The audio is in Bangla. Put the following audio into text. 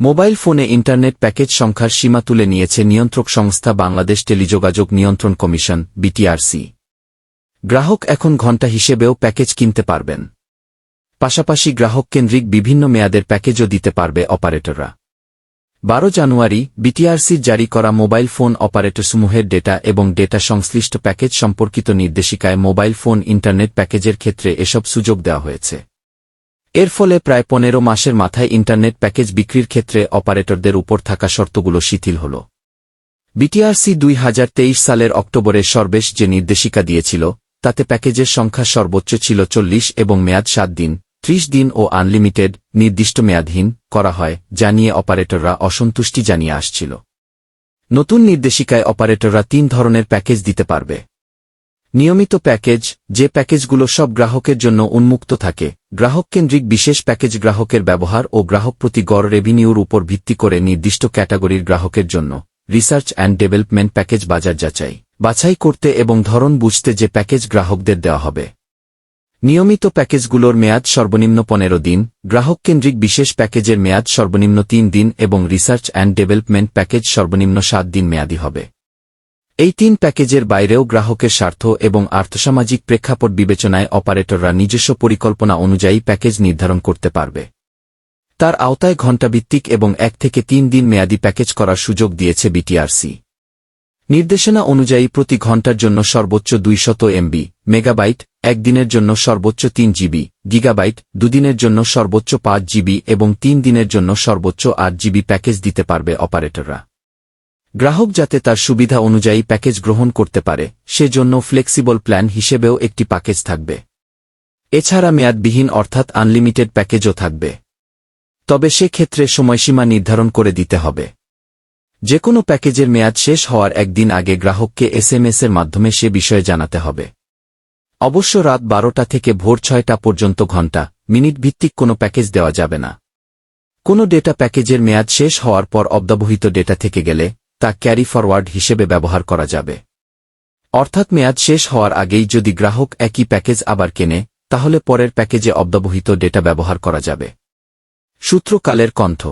মোবাইল ফোনে ইন্টারনেট প্যাকেজ সংখ্যার সীমা তুলে নিয়েছে নিয়ন্ত্রক সংস্থা বাংলাদেশ টেলিযোগাযোগ নিয়ন্ত্রণ কমিশন, বিটিআরসি। গ্রাহক এখন ঘণ্টা হিসেবেও প্যাকেজ কিনতে পারবেন। পাশাপাশি গ্রাহক কেন্দ্রিক বিভিন্ন মেয়াদের প্যাকেজও দিতে পারবে অপারেটররা। বারো জানুয়ারি বিটিআরসির জারি করা মোবাইল ফোন অপারেটরসমূহের ডেটা এবং ডেটা সংশ্লিষ্ট প্যাকেজ সম্পর্কিত নির্দেশিকায় মোবাইল ফোন ইন্টারনেট প্যাকেজের ক্ষেত্রে এসব সুযোগ দেওয়া হয়েছে। এর ফলে প্রায় পনেরো মাসের মাথায় ইন্টারনেট প্যাকেজ বিক্রির ক্ষেত্রে অপারেটরদের উপর থাকা শর্তগুলো শিথিল হল। বিটিআরসি দুই হাজার তেইশ সালের অক্টোবরে সর্বেশ যে নির্দেশিকা দিয়েছিল, তাতে প্যাকেজের সংখ্যা সর্বোচ্চ ছিল চল্লিশ এবং মেয়াদ সাত দিন, ত্রিশ দিন ও আনলিমিটেড, নির্দিষ্ট মেয়াদহীন করা হয়, যা নিয়ে অপারেটররা অসন্তুষ্টি জানিয়ে আসছিল। নতুন নির্দেশিকায় অপারেটররা তিন ধরনের প্যাকেজ দিতে পারবে। নিয়মিত প্যাকেজ, যে প্যাকেজগুলো সব গ্রাহকের জন্য উন্মুক্ত থাকে গ্রাহক কেন্দ্রিক বিশেষ প্যাকেজ গ্রাহকের ব্যবহার ও গ্রাহক প্রতি গড় রেভিনিউর উপর ভিত্তি করে নির্দিষ্ট ক্যাটাগরির গ্রাহকের জন্য রিসার্চ অ্যান্ড ডেভেলপমেন্ট প্যাকেজ বাজার যাচাই, বাছাই করতে এবং ধরন বুঝতে যে প্যাকেজ গ্রাহকদের দেওয়া হবে। নিয়মিত প্যাকেজগুলোর মেয়াদ সর্বনিম্ন পনেরো দিন গ্রাহক কেন্দ্রিক বিশেষ প্যাকেজের মেয়াদ সর্বনিম্ন তিন দিন এবং রিসার্চ অ্যান্ড ডেভেলপমেন্ট প্যাকেজ সর্বনিম্ন সাত দিন মেয়াদি হবে। এই তিন প্যাকেজের বাইরেও গ্রাহকের স্বার্থ এবং আর্থসামাজিক প্রেক্ষাপট বিবেচনায় অপারেটররা নিজস্ব পরিকল্পনা অনুযায়ী প্যাকেজ নির্ধারণ করতে পারবে। তার আওতায় ঘণ্টাভিত্তিক এবং এক থেকে তিন দিন মেয়াদি প্যাকেজ করার সুযোগ দিয়েছে বিটিআরসি। নির্দেশনা অনুযায়ী প্রতি ঘণ্টার জন্য সর্বোচ্চ দুইশত এমবি, মেগাবাইট, একদিনের জন্য সর্বোচ্চ তিন জিবি, গিগাবাইট, দুদিনের জন্য সর্বোচ্চ পাঁচ জিবি এবং তিন দিনের জন্য সর্বোচ্চ আট জিবি প্যাকেজ দিতে পারবে অপারেটররা। গ্রাহক যাতে তার সুবিধা অনুযায়ী প্যাকেজ গ্রহণ করতে পারে, সেজন্য ফ্লেক্সিবল প্ল্যান হিসেবেও একটি প্যাকেজ থাকবে। এছাড়া মেয়াদবিহীন অর্থাৎ আনলিমিটেড প্যাকেজও থাকবে। তবে সে ক্ষেত্রে সময়সীমা নির্ধারণ করে দিতে হবে। যে কোনো প্যাকেজের মেয়াদ শেষ হওয়ার একদিন আগে গ্রাহককে এসএমএস এর মাধ্যমে সে বিষয়ে জানাতে হবে। অবশ্য রাত বারোটা থেকে ভোর ছয়টা পর্যন্ত ঘণ্টা মিনিট ভিত্তিক কোনো প্যাকেজ দেওয়া যাবে না। কোনো ডেটা প্যাকেজের মেয়াদ শেষ হওয়ার পর অব্যবহিত ডেটা থেকে গেলে তা ক্যারি ফরওয়ার্ড হিসেবে ব্যবহার করা যাবে। অর্থাৎ মেয়াদ শেষ হওয়ার আগেই যদি গ্রাহক একই প্যাকেজ আবার কেনে, তাহলে পরের প্যাকেজে অব্যবহিত ডেটা ব্যবহার করা যাবে। সূত্রকালের কণ্ঠ।